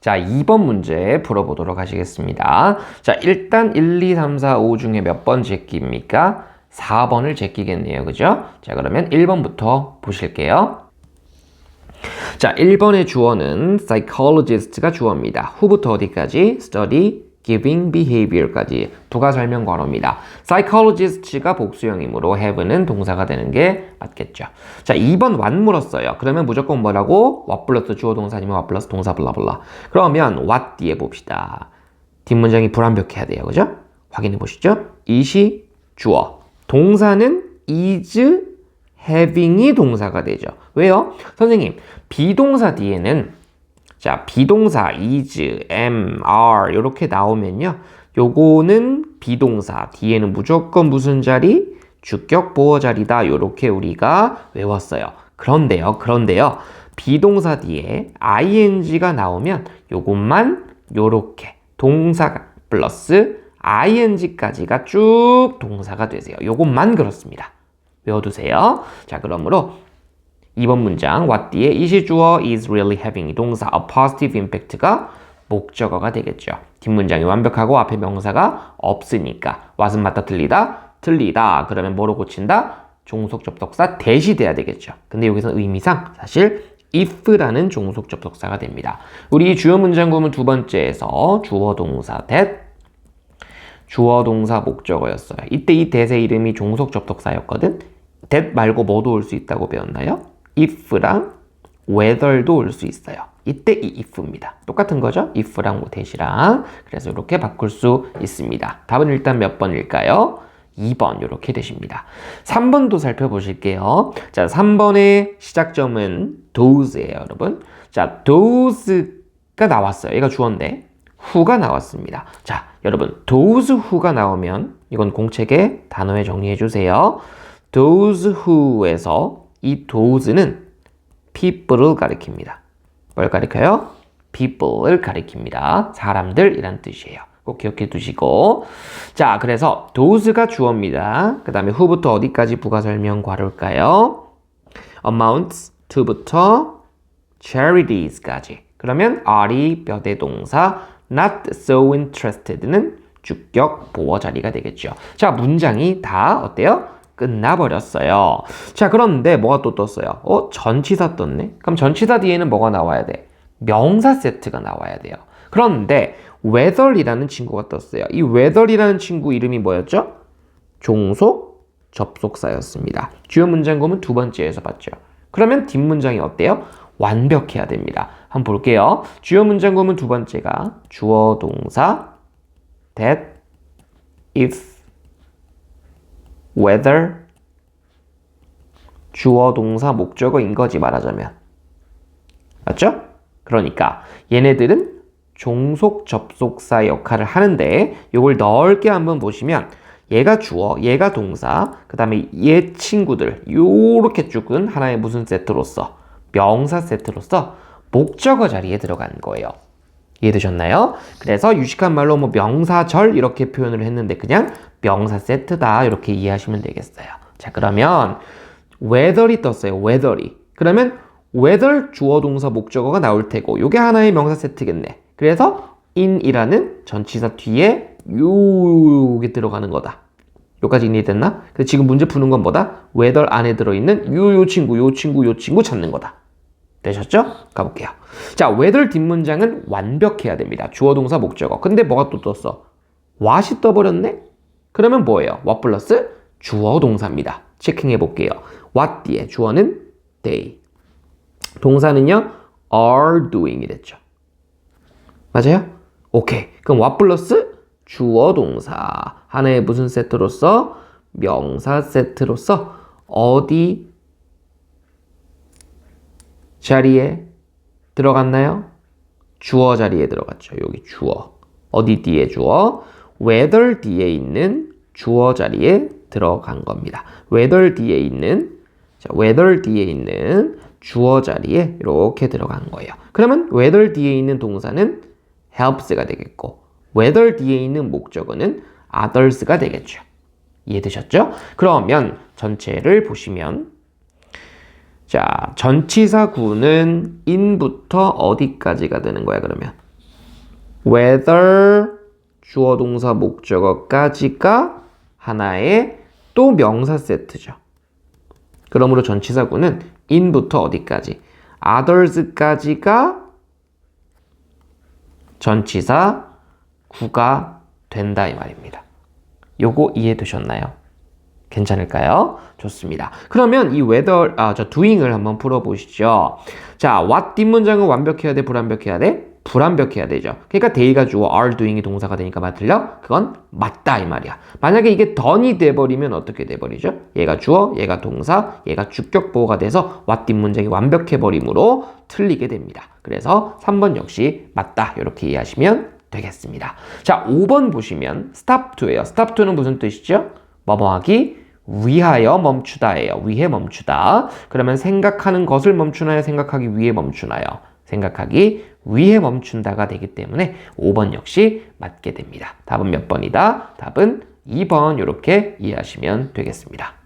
자, 2번 문제 풀어보도록 하시겠습니다. 자, 일단 1, 2, 3, 4, 5 중에 몇 번 제끼입니까? 4번을 제끼겠네요. 그죠? 자, 그러면 1번부터 보실게요. 자, 1번의 주어는 psychologist가 주어입니다. 후부터 어디까지? study, giving, behavior까지 부가 설명 괄호입니다. psychologist가 복수형이므로 have는 동사가 되는 게 맞겠죠. 자, 2번 what 물었어요. 그러면 무조건 뭐라고? what 플러스 주어 동사 아니면 what 플러스 동사 블라블라. 그러면 what 뒤에 봅시다. 뒷문장이 불완벽해야 돼요. 그죠? 확인해 보시죠. it이 주어. 동사는 is having이 동사가 되죠. 왜요? 선생님, 비동사 뒤에는 자, 비동사 is, am, are 이렇게 나오면요. 요거는 비동사 뒤에는 무조건 무슨 자리? 주격 보어 자리다. 요렇게 우리가 외웠어요. 그런데요. 그런데요. 비동사 뒤에 ing가 나오면 요것만 요렇게 동사 플러스 ing까지가 쭉 동사가 되세요. 요것만 그렇습니다. 외워두세요. 자, 그러므로 2번 문장 what 뒤에 is 주어 is really having 이 동사 a positive impact가 목적어가 되겠죠. 뒷문장이 완벽하고 앞에 명사가 없으니까 what은 맞다 틀리다 틀리다 그러면 뭐로 고친다? 종속 접속사 대시 돼야 되겠죠. 근데 여기서 의미상 사실 if라는 종속 접속사가 됩니다. 우리 주요 문장 구문 두 번째에서 주어 동사 that 주어 동사 목적어였어요. 이때 이 대세 이름이 종속 접속사였거든. that 말고 뭐도 올 수 있다고 배웠나요? If랑 whether도 올 수 있어요. 이때 이 if입니다. 똑같은 거죠? if랑 that이랑. 그래서 이렇게 바꿀 수 있습니다. 답은 일단 몇 번일까요? 2번 이렇게 되십니다. 3번도 살펴보실게요. 자, 3번의 시작점은 does예요, 여러분. 자, does가 나왔어요. 얘가 주어인데 who가 나왔습니다. 자, 여러분 those who가 나오면 이건 공책에 단어에 정리해 주세요. those who에서 이 does는 people을 가리킵니다. 뭘 가리켜요? people을 가리킵니다. 사람들이란 뜻이에요. 꼭 기억해 두시고 자 그래서 does가 주어입니다. 그 다음에 who부터 어디까지 부가 설명 괄호일까요? amounts to부터 charities까지 그러면 are이 뼈대 동사 not so interested는 주격 보어 자리가 되겠죠. 자 문장이 다 어때요? 끝나버렸어요. 자, 그런데 뭐가 또 떴어요? 어, 전치사 떴네? 그럼 전치사 뒤에는 뭐가 나와야 돼? 명사 세트가 나와야 돼요. 그런데 whether이라는 친구가 떴어요. 이 whether이라는 친구 이름이 뭐였죠? 종속 접속사였습니다. 주요 문장 구문 두 번째에서 봤죠. 그러면 뒷문장이 어때요? 완벽해야 됩니다. 한번 볼게요. 주요 문장 구문 두 번째가 주어 동사 that, if, whether 주어 동사 목적어인 거지 말하자면 맞죠? 그러니까 얘네들은 종속 접속사 역할을 하는데 이걸 넓게 한번 보시면 얘가 주어, 얘가 동사, 그 다음에 얘 친구들 요렇게 쭉은 하나의 무슨 세트로서 명사 세트로서 목적어 자리에 들어간 거예요. 이해되셨나요? 그래서 유식한 말로 뭐 명사절 이렇게 표현을 했는데 그냥 명사 세트다 이렇게 이해하시면 되겠어요. 자 그러면 whether이 떴어요. whether이. 그러면 whether 주어 동사 목적어가 나올 테고 이게 하나의 명사 세트겠네. 그래서 in이라는 전치사 뒤에 요게 들어가는 거다. 요까지 이해됐나? 근데 지금 문제 푸는 건 뭐다? whether 안에 들어있는 요 요 친구, 요 친구, 요 친구 찾는 거다. 되셨죠? 가볼게요. 자, whether 뒷문장은 완벽해야 됩니다. 주어 동사 목적어. 근데 뭐가 또 떴어? what이 떠버렸네? 그러면 뭐예요? what 플러스 주어 동사입니다. 체킹해 볼게요. what 뒤에 주어는 they. 동사는요, are doing이 됐죠. 맞아요? 오케이. 그럼 what 플러스 주어 동사. 하나의 무슨 세트로서? 명사 세트로서 어디 자리에 들어갔나요? 주어 자리에 들어갔죠. 여기 주어. 어디 뒤에 주어? Whether 뒤에 있는 주어 자리에 들어간 겁니다. whether 뒤에 있는 자, whether 뒤에 있는 주어 자리에 이렇게 들어간 거예요. 그러면 whether 뒤에 있는 동사는 helps가 되겠고 whether 뒤에 있는 목적어는 others가 되겠죠. 이해되셨죠? 그러면 전체를 보시면 자, 전치사 구는 in부터 어디까지가 되는 거야, 그러면? whether 주어 동사 목적어까지가 하나의 또 명사 세트죠. 그러므로 전치사구는 in부터 어디까지? others까지가 전치사 구가 된다 이 말입니다. 요거 이해되셨나요? 괜찮을까요? 좋습니다. 그러면 이 whether 아, 저 doing을 한번 풀어 보시죠. 자, what 뒷문장은 완벽해야 돼, 불완벽해야 돼? 불완벽해야 되죠. 그러니까 they가 주어 are doing이 동사가 되니까 맞을려? 그건 맞다 이 말이야. 만약에 이게 done이 돼버리면 어떻게 돼버리죠? 얘가 주어, 얘가 동사, 얘가 주격 보호가 돼서 what 뒷문장이 완벽해버림으로 틀리게 됩니다. 그래서 3번 역시 맞다 이렇게 이해하시면 되겠습니다. 자, 5번 보시면 stop to예요. stop to는 무슨 뜻이죠? 뭐뭐하기 위하여 멈추다예요. 위해 멈추다. 그러면 생각하는 것을 멈추나요? 생각하기 위해 멈추나요? 생각하기 위해 멈춘다가 되기 때문에 5번 역시 맞게 됩니다. 답은 몇 번이다? 답은 2번 이렇게 이해하시면 되겠습니다.